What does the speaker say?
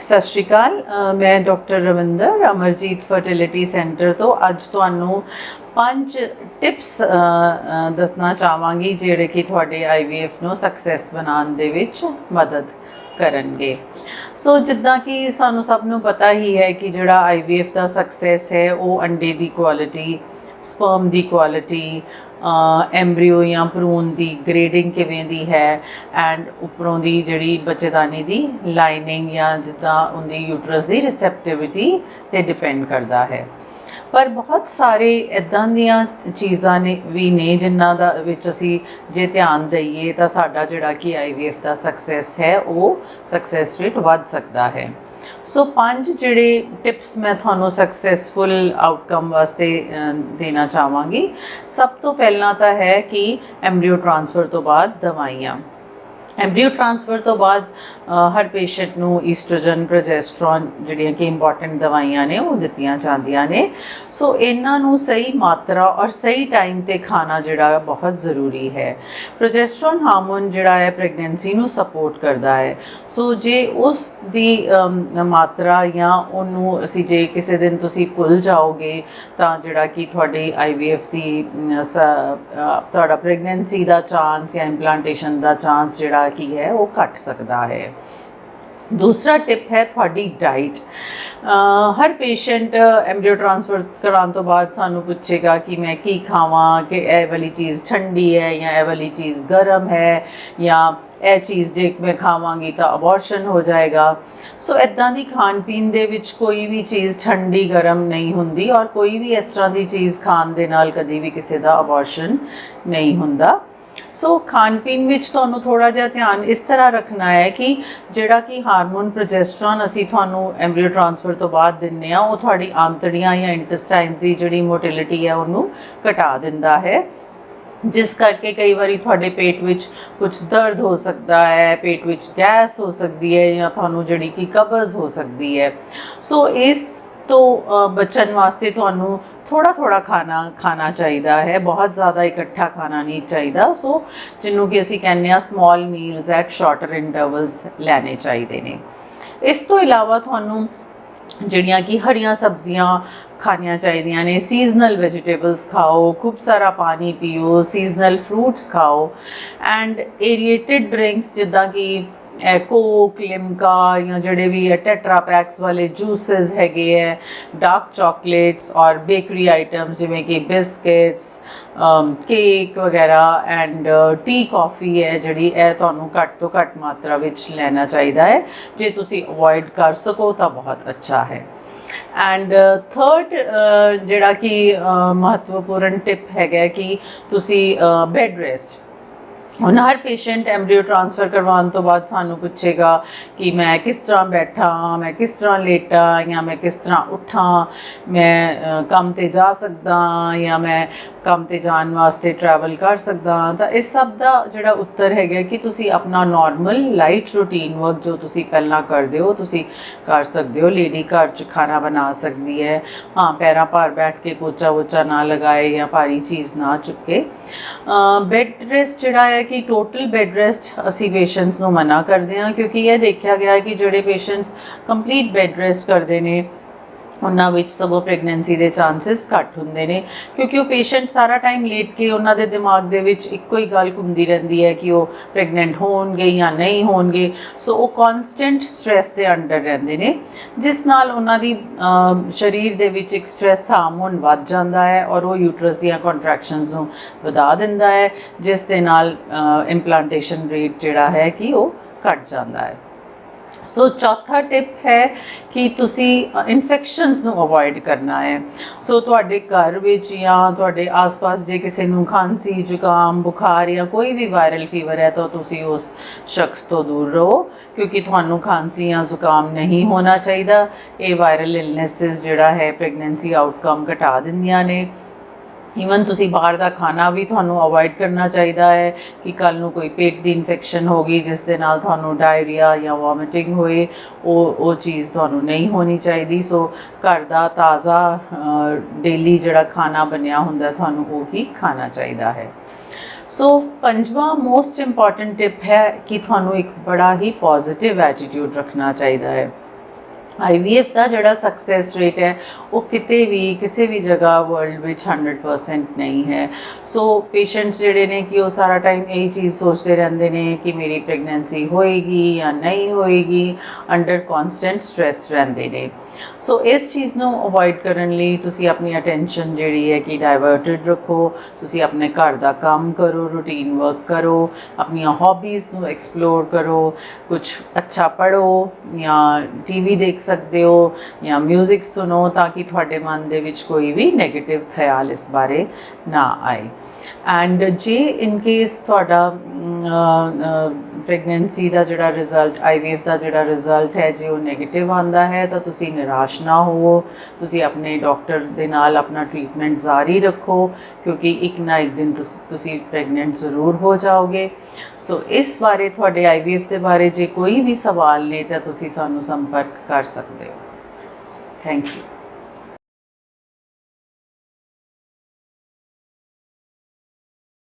ਸਤਿ ਸ਼੍ਰੀ ਅਕਾਲ। ਮੈਂ doctor Ravinder Amarjeet fertility centre ਤੋਂ ਅੱਜ ਤੁਹਾਨੂੰ ਪੰਜ ਟਿਪਸ ਦੱਸਣਾ ਚਾਹਾਂਗੀ, ਜਿਹੜੇ ਕਿ ਤੁਹਾਡੇ IVF ਨੂੰ ਸਕਸੈਸ ਬਣਾਉਣ ਦੇ ਵਿੱਚ ਮਦਦ ਕਰਨਗੇ। ਸੋ ਜਿੱਦਾਂ ਕਿ ਸਾਨੂੰ ਸਭ ਨੂੰ ਪਤਾ ਹੀ ਹੈ ਕਿ ਜਿਹੜਾ IVF ਦਾ ਸਕਸੈਸ ਹੈ, ਉਹ ਅੰਡੇ ਦੀ ਕੁਆਲਿਟੀ ਸਪਰਮ ਦੀ ਕੁਆਲਿਟੀ ਐਮਬ੍ਰੀਓ ਜਾਂ ਭਰੂਣ ਦੀ ਗ੍ਰੇਡਿੰਗ ਕਿਵੇਂ ਦੀ ਹੈ ਐਂਡ ਉੱਪਰੋਂ ਦੀ ਜਿਹੜੀ ਬੱਚੇਦਾਨੀ ਦੀ ਲਾਈਨਿੰਗ ਜਾਂ ਜਿੱਦਾਂ ਉਹਦੀ ਯੂਟਰਸ ਦੀ ਰਿਸੈਪਟਿਵਿਟੀ ਤੇ ਡਿਪੈਂਡ ਕਰਦਾ ਹੈ। ਪਰ ਬਹੁਤ ਸਾਰੇ ਇਦਾਂ ਦੀਆਂ ਚੀਜ਼ਾਂ ਨੇ ਵੀ ਨੇ ਜਿਨ੍ਹਾਂ ਦਾ ਵਿੱਚ ਅਸੀਂ ਜੇ ਧਿਆਨ ਦਈਏ ਤਾਂ ਸਾਡਾ ਜਿਹੜਾ ਕਿ IVF ਦਾ ਸਕਸੈਸ ਹੈ, ਉਹ ਸਕਸੈਸ ਰੇਟ ਵੱਧ ਸਕਦਾ ਹੈ। ਸੋ ਪੰਜ ਜਿਹੜੇ ਟਿਪਸ ਮੈਂ ਤੁਹਾਨੂੰ ਸਕਸੈਸਫੁਲ ਆਊਟਕਮ ਵਾਸਤੇ ਦੇਣਾ ਚਾਹਾਂਗੀ। ਸਭ ਤੋਂ ਪਹਿਲਾਂ ਤਾਂ ਹੈ ਕਿ ਐਮਬ੍ਰੀਓ ਟ੍ਰਾਂਸਫਰ ਤੋਂ ਬਾਅਦ ਦਵਾਈਆਂ। ਐਮਬ੍ਰੀਓ ਟ੍ਰਾਂਸਫਰ ਤੋਂ ਬਾਅਦ ਹਰ ਪੇਸ਼ੈਂਟ ਨੂੰ ਈਸਟ੍ਰੋਜਨ ਪ੍ਰੋਜੈਸਟਰੋਨ ਜਿਹੜੀਆਂ ਕਿ ਇੰਪੋਰਟੈਂਟ ਦਵਾਈਆਂ ਨੇ, ਉਹ ਦਿੱਤੀਆਂ ਜਾਂਦੀਆਂ ਨੇ। ਸੋ ਇਹਨਾਂ ਨੂੰ ਸਹੀ ਮਾਤਰਾ ਔਰ ਸਹੀ ਟਾਈਮ ਤੇ ਖਾਣਾ ਜਿਹੜਾ ਬਹੁਤ ਜ਼ਰੂਰੀ ਹੈ। ਪ੍ਰੋਜੈਸਟਰੋਨ ਹਾਰਮੋਨ ਜਿਹੜਾ ਹੈ ਪ੍ਰੈਗਨੈਂਸੀ ਨੂੰ ਸਪੋਰਟ ਕਰਦਾ ਹੈ। ਸੋ ਜੇ ਉਸ ਦੀ ਮਾਤਰਾ ਜਾਂ ਉਹਨੂੰ ਅਸੀਂ ਜੇ ਕਿਸੇ ਦਿਨ ਤੁਸੀਂ ਭੁੱਲ ਜਾਓਗੇ, ਤਾਂ ਜਿਹੜਾ ਕਿ ਤੁਹਾਡੀ IVF ਦੀ ਸ- ਤੁਹਾਡਾ ਪ੍ਰੈਗਨੈਂਸੀ ਦਾ ਚਾਂਸ ਜਾਂ ਇੰਪਲਾਂਟੇਸ਼ਨ ਦਾ ਚਾਂਸ ਜਿਹੜਾ ਕੀ ਹੈ, ਉਹ ਘਟ ਸਕਦਾ ਹੈ। ਦੂਸਰਾ ਟਿਪ ਹੈ ਤੁਹਾਡੀ ਡਾਈਟ। ਹਰ ਪੇਸ਼ੈਂਟ ਐਮਬ੍ਰੀਓ ਟ੍ਰਾਂਸਫਰ ਕਰਾਉਣ ਤੋਂ ਬਾਅਦ ਸਾਨੂੰ ਪੁੱਛੇਗਾ ਕਿ ਮੈਂ ਕੀ ਖਾਵਾਂ, ਕਿ ਇਹ ਵਾਲੀ ਚੀਜ਼ ਠੰਡੀ ਹੈ ਜਾਂ ਇਹ ਵਾਲੀ ਚੀਜ਼ ਗਰਮ ਹੈ ਜਾਂ ਇਹ ਚੀਜ਼ ਜੇ ਮੈਂ ਖਾਵਾਂਗੀ ਤਾਂ ਅਬੋਰਸ਼ਨ ਹੋ ਜਾਏਗਾ। ਸੋ ਇਦਾਂ ਦੀ ਖਾਣ ਪੀਣ ਦੇ ਵਿੱਚ ਕੋਈ ਵੀ ਚੀਜ਼ ਠੰਡੀ, ਗਰਮ ਨਹੀਂ ਹੁੰਦੀ ਔਰ ਕੋਈ ਵੀ ਇਸ ਤਰ੍ਹਾਂ ਦੀ ਚੀਜ਼ ਖਾਣ ਦੇ ਨਾਲ ਕਦੀ ਵੀ ਕਿਸੇ ਦਾ ਅਬੋਰਸ਼ਨ ਨਹੀਂ ਹੁੰਦਾ। ਸੋ ਖਾਣ ਪੀਣ ਵਿੱਚ ਤੁਹਾਨੂੰ ਥੋੜਾ ਜਿਹਾ ਧਿਆਨ ਇਸ ਤਰ੍ਹਾਂ ਰੱਖਣਾ ਹੈ ਕਿ ਜਿਹੜਾ ਕਿ ਹਾਰਮੋਨ ਪ੍ਰੋਜੈਸਟਰੋਨ ਅਸੀਂ ਤੁਹਾਨੂੰ ਐਮਬ੍ਰੀਓ ਟ੍ਰਾਂਸਫਰ ਤੋਂ ਬਾਅਦ ਦਿੰਨੇ ਆ ਉਹ ਤੁਹਾਡੀ ਆਂਤੜੀਆਂ ਜਾਂ ਇੰਟੈਸਟਾਈਨਸ ਦੀ ਜਿਹੜੀ ਮੋਟਿਲਿਟੀ ਹੈ, ਉਹਨੂੰ ਘਟਾ ਦਿੰਦਾ ਹੈ। ਜਿਸ ਕਰਕੇ ਕਈ ਵਾਰੀ ਤੁਹਾਡੇ ਪੇਟ ਵਿੱਚ ਕੁਝ ਦਰਦ ਹੋ ਸਕਦਾ ਹੈ, ਪੇਟ ਵਿੱਚ ਗੈਸ ਹੋ ਸਕਦੀ ਹੈ ਜਾਂ ਤੁਹਾਨੂੰ ਜਿਹੜੀ ਕਿ ਕਬਜ਼ ਹੋ ਸਕਦੀ ਹੈ। ਸੋ ਇਸ ਤੋਂ ਬਚਣ ਵਾਸਤੇ ਤੁਹਾਨੂੰ ਥੋੜਾ ਥੋੜਾ ਖਾਣਾ ਖਾਣਾ ਚਾਹੀਦਾ ਹੈ, ਬਹੁਤ ਜ਼ਿਆਦਾ ਇਕੱਠਾ ਖਾਣਾ ਨਹੀਂ ਚਾਹੀਦਾ। ਸੋ ਜਿਹਨੂੰ ਕਿ ਅਸੀਂ ਕਹਿੰਦੇ ਆ small meals at shorter intervals ਲੈਣੇ ਚਾਹੀਦੇ ਨੇ। ਇਸ ਤੋਂ ਇਲਾਵਾ ਤੁਹਾਨੂੰ ਜਿਹੜੀਆਂ ਕਿ ਹਰੀਆਂ ਸਬਜ਼ੀਆਂ ਖਾਣੀਆਂ ਚਾਹੀਦੀਆਂ ਨੇ ਸੀਜ਼ਨਲ ਵੈਜੀਟੇਬਲਸ ਖਾਓ, ਖੂਬ ਸਾਰਾ ਪਾਣੀ ਪੀਓ ਸੀਜ਼ਨਲ ਫਰੂਟਸ ਖਾਓ ਐਂਡ ਏਰੀਏਟਿਡ ਡਰਿੰਕਸ ਜਿੱਦਾਂ ਕਿ ਕੋਕ, ਲਿਮਕਾ ਜਾਂ ਜਿਹੜੇ ਵੀ ਟੈਟਰਾ ਪੈਕਸ ਵਾਲੇ ਜੂਸਸ ਹੈਗੇ ਹੈ ਡਾਰਕ ਚਾਕਲੇਟਸ ਔਰ ਬੇਕਰੀ ਆਈਟਮਸ ਜਿਵੇਂ ਕਿ ਬਿਸਕਿਟਸ ਕੇਕ ਵਗੈਰਾ ਐਂਡ ਟੀ ਕਾਫੀ ਹੈ ਜਿਹੜੀ ਇਹ ਤੁਹਾਨੂੰ ਘੱਟ ਤੋਂ ਘੱਟ ਮਾਤਰਾ ਵਿੱਚ ਲੈਣਾ ਚਾਹੀਦਾ ਹੈ ਜੇ ਤੁਸੀਂ ਅਵੋਇਡ ਕਰ ਸਕੋ ਤਾਂ ਬਹੁਤ ਅੱਛਾ ਹੈ। ਐਂਡ ਥਰਡ ਜਿਹੜਾ ਕਿ ਮਹੱਤਵਪੂਰਨ ਟਿਪ ਹੈਗਾ ਕਿ ਤੁਸੀਂ ਬੈੱਡ ਰੈਸਟ ਹੁਣ ਹਰ ਪੇਸ਼ੈਂਟ ਐਮਬ੍ਰੀਓ ਟ੍ਰਾਂਸਫਰ ਕਰਵਾਉਣ ਤੋਂ ਬਾਅਦ ਸਾਨੂੰ ਪੁੱਛੇਗਾ ਕਿ ਮੈਂ ਕਿਸ ਤਰ੍ਹਾਂ ਬੈਠਾ, ਮੈਂ ਕਿਸ ਤਰ੍ਹਾਂ ਲੇਟਾਂ ਜਾਂ ਮੈਂ ਕਿਸ ਤਰ੍ਹਾਂ ਉੱਠਾਂ, ਮੈਂ ਕੰਮ ਤੇ ਜਾ ਸਕਦਾ ਜਾਂ ਮੈਂ ਕੰਮ ਤੇ ਜਾਣ ਵਾਸਤੇ ਟਰੈਵਲ ਕਰ ਸਕਦਾ। ਤਾਂ ਇਸ ਸਭ ਦਾ ਜਿਹੜਾ ਉੱਤਰ ਹੈਗਾ ਕਿ ਤੁਸੀਂ ਆਪਣਾ ਨਾਰਮਲ ਲਾਈਟ ਰੂਟੀਨ ਵਰਕ ਜੋ ਤੁਸੀਂ ਪਹਿਲਾਂ ਕਰਦੇ ਹੋ, ਤੁਸੀਂ ਕਰ ਸਕਦੇ ਹੋ। ਲੇਡੀ ਘਰ 'ਚ ਖਾਣਾ ਬਣਾ ਸਕਦੀ ਹੈ। ਹਾਂ, ਪੈਰਾਂ ਭਾਰ ਬੈਠ ਕੇ ਪੋਚਾ ਵੋਚਾ ਨਾ ਲਗਾਏ ਜਾਂ ਭਾਰੀ ਚੀਜ਼ ਨਾ ਚੁੱਕੇ। ਬੈੱਡ ਰੈਸਟ ਜਿਹੜਾ ਹੈ ਕਿ ਟੋਟਲ ਬੈੱਡ ਰੈਸਟ ਅਸੀਂ ਪੇਸ਼ੈਂਟਸ ਨੂੰ ਮਨਾ ਕਰਦੇ ਹਾਂ, ਕਿਉਂਕਿ ਇਹ ਦੇਖਿਆ ਗਿਆ ਹੈ ਕਿ ਜਿਹੜੇ ਪੇਸ਼ੈਂਟਸ ਕੰਪਲੀਟ ਬੈੱਡ ਰੈਸਟ ਕਰਦੇ ਨੇ ਉਹਨਾਂ ਵਿੱਚ ਸਗੋਂ ਪ੍ਰੈਗਨੈਂਸੀ ਦੇ ਚਾਂਸਸ ਘੱਟ ਹੁੰਦੇ ਨੇ, ਕਿਉਂਕਿ ਉਹ ਪੇਸ਼ੈਂਟ ਸਾਰਾ ਟਾਈਮ ਲੇਟ ਕੇ ਉਹਨਾਂ ਦੇ ਦਿਮਾਗ ਦੇ ਵਿੱਚ ਇੱਕੋ ਹੀ ਗੱਲ ਘੁੰਮਦੀ ਰਹਿੰਦੀ ਹੈ ਕਿ ਉਹ ਪ੍ਰੈਗਨੈਂਟ ਹੋਣਗੇ ਜਾਂ ਨਹੀਂ ਹੋਣਗੇ। ਸੋ ਉਹ ਕਨਸਟੈਂਟ ਸਟ੍ਰੈਸ ਦੇ ਅੰਡਰ ਰਹਿੰਦੇ ਨੇ, ਜਿਸ ਨਾਲ ਉਹਨਾਂ ਦੀ ਸਰੀਰ ਦੇ ਵਿੱਚ ਇੱਕ ਸਟ੍ਰੈਸ ਹਾਰਮੋਨ ਵੱਧ ਜਾਂਦਾ ਹੈ ਔਰ ਉਹ ਯੂਟਰਸ ਦੀਆਂ ਕੰਟਰੈਕਸ਼ਨਸ ਨੂੰ ਵਧਾ ਦਿੰਦਾ ਹੈ, ਜਿਸ ਦੇ ਨਾਲ ਇੰਪਲਾਂਟੇਸ਼ਨ ਰੇਟ ਜਿਹੜਾ ਹੈ ਕਿ ਉਹ ਘਟ ਜਾਂਦਾ ਹੈ। ਸੋ ਚੌਥਾ ਟਿਪ ਹੈ ਕਿ ਤੁਸੀਂ ਇਨਫੈਕਸ਼ਨਸ ਨੂੰ ਅਵੋਇਡ ਕਰਨਾ ਹੈ। ਸੋ ਤੁਹਾਡੇ ਘਰ ਵਿੱਚ ਜਾਂ ਤੁਹਾਡੇ ਆਸ-ਪਾਸ ਜੇ ਕਿਸੇ ਨੂੰ ਖਾਂਸੀ, ਜ਼ੁਕਾਮ, ਬੁਖਾਰ ਜਾਂ ਕੋਈ ਵੀ ਵਾਇਰਲ ਫੀਵਰ ਹੈ ਤਾਂ ਤੁਸੀਂ ਉਸ ਸ਼ਖਸ ਤੋਂ ਦੂਰ ਰਹੋ, ਕਿਉਂਕਿ ਤੁਹਾਨੂੰ ਖਾਂਸੀ ਜਾਂ ਜ਼ੁਕਾਮ ਨਹੀਂ ਹੋਣਾ ਚਾਹੀਦਾ। ਇਹ ਵਾਇਰਲ ਇਲਨੈਸਸ ਜਿਹੜਾ ਹੈ ਪ੍ਰੈਗਨੈਂਸੀ ਆਊਟਕਮ ਘਟਾ ਦਿੰਦੀਆਂ ਨੇ। ਈਵਨ ਤੁਸੀਂ ਬਾਹਰ ਦਾ ਖਾਣਾ ਵੀ ਤੁਹਾਨੂੰ ਅਵੋਇਡ ਕਰਨਾ ਚਾਹੀਦਾ ਹੈ ਕਿ ਕੱਲ ਨੂੰ ਕੋਈ ਪੇਟ ਦੀ ਇਨਫੈਕਸ਼ਨ ਹੋ ਗਈ, ਜਿਸ ਦੇ ਨਾਲ ਤੁਹਾਨੂੰ ਡਾਇਰੀਆ ਜਾਂ ਵੋਮਿਟਿੰਗ ਹੋਏ, ਉਹ ਉਹ ਚੀਜ਼ ਤੁਹਾਨੂੰ ਨਹੀਂ ਹੋਣੀ ਚਾਹੀਦੀ। ਸੋ ਘਰ ਦਾ ਤਾਜ਼ਾ ਡੇਲੀ ਜਿਹੜਾ ਖਾਣਾ ਬਣਿਆ ਹੁੰਦਾ, ਤੁਹਾਨੂੰ ਉਹ ਹੀ ਖਾਣਾ ਚਾਹੀਦਾ ਹੈ। ਸੋ ਪੰਜਵਾਂ ਮੋਸਟ ਇੰਪੋਰਟੈਂਟ ਟਿਪ ਹੈ ਕਿ ਤੁਹਾਨੂੰ ਇੱਕ ਬੜਾ ਹੀ ਪੋਜ਼ਿਟਿਵ ਐਟੀਟਿਊਡ ਰੱਖਣਾ ਚਾਹੀਦਾ ਹੈ। IVF ਦਾ ਜਿਹੜਾ ਸਕਸੈਸ ਰੇਟ ਹੈ, ਉਹ ਕਿਤੇ ਵੀ, ਕਿਸੇ ਵੀ ਜਗ੍ਹਾ ਵਰਲਡ ਵਿੱਚ 100% ਨਹੀਂ ਹੈ। ਸੋ ਪੇਸ਼ੈਂਟਸ ਜਿਹੜੇ ਨੇ ਕਿ ਉਹ ਸਾਰਾ ਟਾਈਮ ਇਹ ਚੀਜ਼ ਸੋਚਦੇ ਰਹਿੰਦੇ ਨੇ ਕਿ ਮੇਰੀ ਪ੍ਰੈਗਨੈਂਸੀ ਹੋਏਗੀ ਜਾਂ ਨਹੀਂ ਹੋਏਗੀ ਅੰਡਰ ਕਨਸਟੈਂਟ ਸਟ्रेस ਰਹਿੰਦੇ ਨੇ। ਸੋ ਇਸ ਚੀਜ਼ ਨੂੰ ਅਵੋਇਡ ਕਰਨ ਲਈ ਤੁਸੀਂ ਆਪਣੀ ਅਟੈਂਸ਼ਨ ਜਿਹੜੀ ਹੈ ਕਿ ਡਾਇਵਰਟਡ ਰੱਖੋ, ਤੁਸੀਂ ਆਪਣੇ ਘਰ ਦਾ ਕੰਮ ਕਰੋ ਰੂਟੀਨ ਵਰਕ ਕਰੋ, ਆਪਣੀਆਂ ਹੌਬੀਜ਼ ਨੂੰ ਐਕਸਪਲੋਰ ਕਰੋ ਕੁਝ ਅੱਛਾ ਪੜੋ ਜਾਂ ਟੀਵੀ ਦੇਖ ਸਕਦੇ ਹੋ ਜਾਂ 뮤직 ਸੁਣੋ ਤਾਂ ਕਿ ਤੁਹਾਡੇ ਮਨ ਦੇ ਵਿੱਚ ਕੋਈ ਵੀ 네ਗੇਟਿਵ ਖਿਆਲ ਇਸ ਬਾਰੇ ਨਾ ਆਏ। ਐਂਡ ਜੇ ਇਨ ਕੇਸ ਤੁਹਾਡਾ ਪ੍ਰੈਗਨੈਂਸੀ ਦਾ ਜਿਹੜਾ ਰਿਜ਼ਲਟ ਆਈਵੀਐਫ ਦਾ ਜਿਹੜਾ ਰਿਜ਼ਲਟ ਹੈ, ਜੇ ਉਹ 네ਗੇਟਿਵ ਆਂਦਾ ਹੈ, ਤਾਂ ਤੁਸੀਂ ਨਿਰਾਸ਼ ਨਾ ਹੋਵੋ। ਤੁਸੀਂ ਆਪਣੇ ਡਾਕਟਰ ਦੇ ਨਾਲ ਆਪਣਾ ਟ੍ਰੀਟਮੈਂਟ ਜਾਰੀ ਰੱਖੋ, ਕਿਉਂਕਿ ਇੱਕ ਨਾ ਇੱਕ ਦਿਨ ਤੁਸ- ਤੁਸੀਂ ਪ੍ਰੈਗਨੈਂਟ ਜ਼ਰੂਰ ਹੋ ਜਾਓਗੇ। ਸੋ ਇਸ ਬਾਰੇ, ਤੁਹਾਡੇ ਆਈਵੀਐਫ ਦੇ ਬਾਰੇ ਜੇ ਕੋਈ ਵੀ ਸਵਾਲ ਨੇ, ਤਾਂ ਤੁਸੀਂ ਸਾਨੂੰ ਸੰਪਰਕ ਕਰ ਸਕਦੇ ਹੋ। Thank you